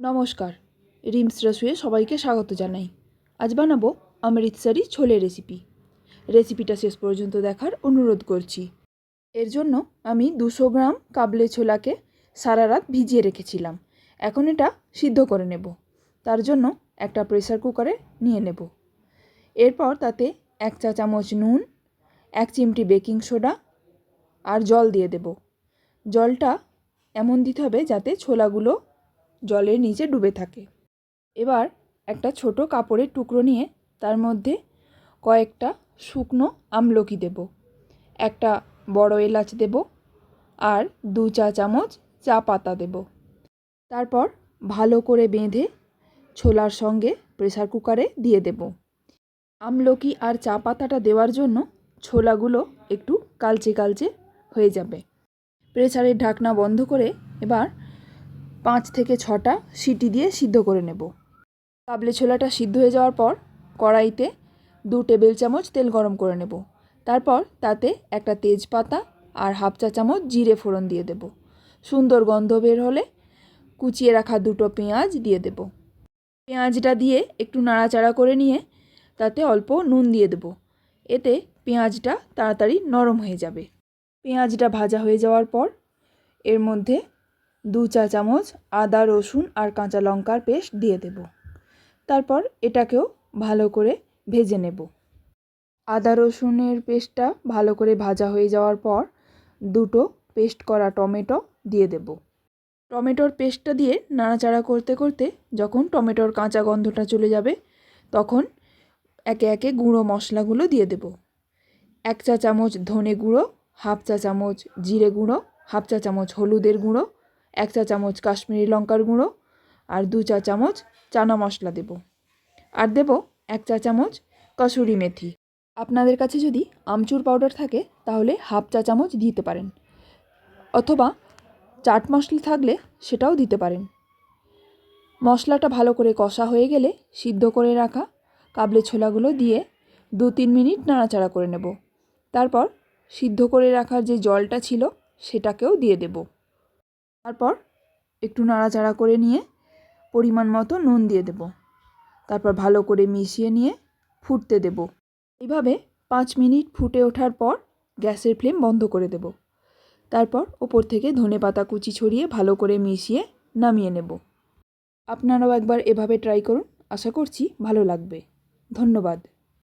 নমস্কার, রিমস রসুয়ে সবাইকে স্বাগত জানাই। আজ বানাবো অমৃতসারি ছোলে রেসিপি রেসিপিটা শেষ পর্যন্ত দেখার অনুরোধ করছি। এর জন্য আমি দুশো গ্রাম কাবলে ছোলাকে সারা রাত ভিজিয়ে রেখেছিলাম। এখন এটা সিদ্ধ করে নেব। তার জন্য একটা প্রেসার কুকারে নিয়ে নেব। এরপর তাতে এক চা চামচ নুন, এক চিমটি বেকিং সোডা আর জল দিয়ে দেব। জলটা এমন দিতে হবে যাতে ছোলাগুলো জলের নিচে ডুবে থাকে। এবার একটা ছোট কাপড়ের টুকরো নিয়ে তার মধ্যে কয়েকটা শুকনো আমলকি দেব, একটা বড় এলাচ দেব আর দু চা চামচ চা পাতা দেব। তারপর ভালো করে বেঁধে ছোলার সঙ্গে প্রেসার কুকারে দিয়ে দেব। আমলকি আর চা পাতাটা দেওয়ার জন্য ছোলাগুলো একটু কালচে কালচে হয়ে যাবে। প্রেসারের ঢাকনা বন্ধ করে এবার পাঁচ থেকে ছটা সিটি দিয়ে সিদ্ধ করে নেব। কাবলে ছোলাটা সিদ্ধ হয়ে যাওয়ার পর কড়াইতে দু টেবিল চামচ তেল গরম করে নেব। তারপর তাতে একটা তেজপাতা আর হাফ চা চামচ জিরে ফোড়ন দিয়ে দেব। সুন্দর গন্ধ বের হলে কুচিয়ে রাখা দুটো পেঁয়াজ দিয়ে দেব। পেঁয়াজটা দিয়ে একটু নাড়াচাড়া করে নিয়ে তাতে অল্প নুন দিয়ে দেব। এতে পেঁয়াজটা তাড়াতাড়ি নরম হয়ে যাবে। পেঁয়াজটা ভাজা হয়ে যাওয়ার পর এর মধ্যে দু চা চামচ আদা, রসুন আর কাঁচা লঙ্কার পেস্ট দিয়ে দেব। তারপর এটাকেও ভালো করে ভেজে নেব। আদা, রসুনের পেস্টটা ভালো করে ভাজা হয়ে যাওয়ার পর দুটো পেস্ট করা টমেটো দিয়ে দেব। টমেটোর পেস্টটা দিয়ে নাড়াচাড়া করতে করতে যখন টমেটোর কাঁচা গন্ধটা চলে যাবে, তখন একে একে গুঁড়ো মশলাগুলো দিয়ে দেব। এক চা চামচ ধনে গুঁড়ো, হাফ চা চামচ জিরে গুঁড়ো, হাফ চা চামচ হলুদের গুঁড়ো এক চা চামচ কাশ্মীরি লঙ্কার গুঁড়ো আর দু চা চামচ চানা মশলা দেব। আর দেব এক চা চামচ কসুরি মেথি। আপনাদের কাছে যদি আমচুর পাউডার থাকে, তাহলে হাফ চা চামচ দিতে পারেন। অথবা চাট মশলা থাকলে সেটাও দিতে পারেন। মশলাটা ভালো করে কষা হয়ে গেলে সিদ্ধ করে রাখা কাবলে ছোলাগুলো দিয়ে দু তিন মিনিট নাড়াচাড়া করে নেব। তারপর সিদ্ধ করে রাখার যে জলটা ছিল, সেটাকেও দিয়ে দেব। তারপর একটু নাড়াচাড়া করে নিয়ে পরিমাণ মতো নুন দিয়ে দেব। তারপর ভালো করে মিশিয়ে নিয়ে ফুটতে দেব। এইভাবে পাঁচ মিনিট ফুটে ওঠার পর গ্যাসের ফ্লেম বন্ধ করে দেব। তারপর ওপর থেকে ধনে পাতা কুচি ছড়িয়ে ভালো করে মিশিয়ে নামিয়ে নেব। আপনারাও একবার এভাবে ট্রাই করুন। আশা করছি ভালো লাগবে। ধন্যবাদ।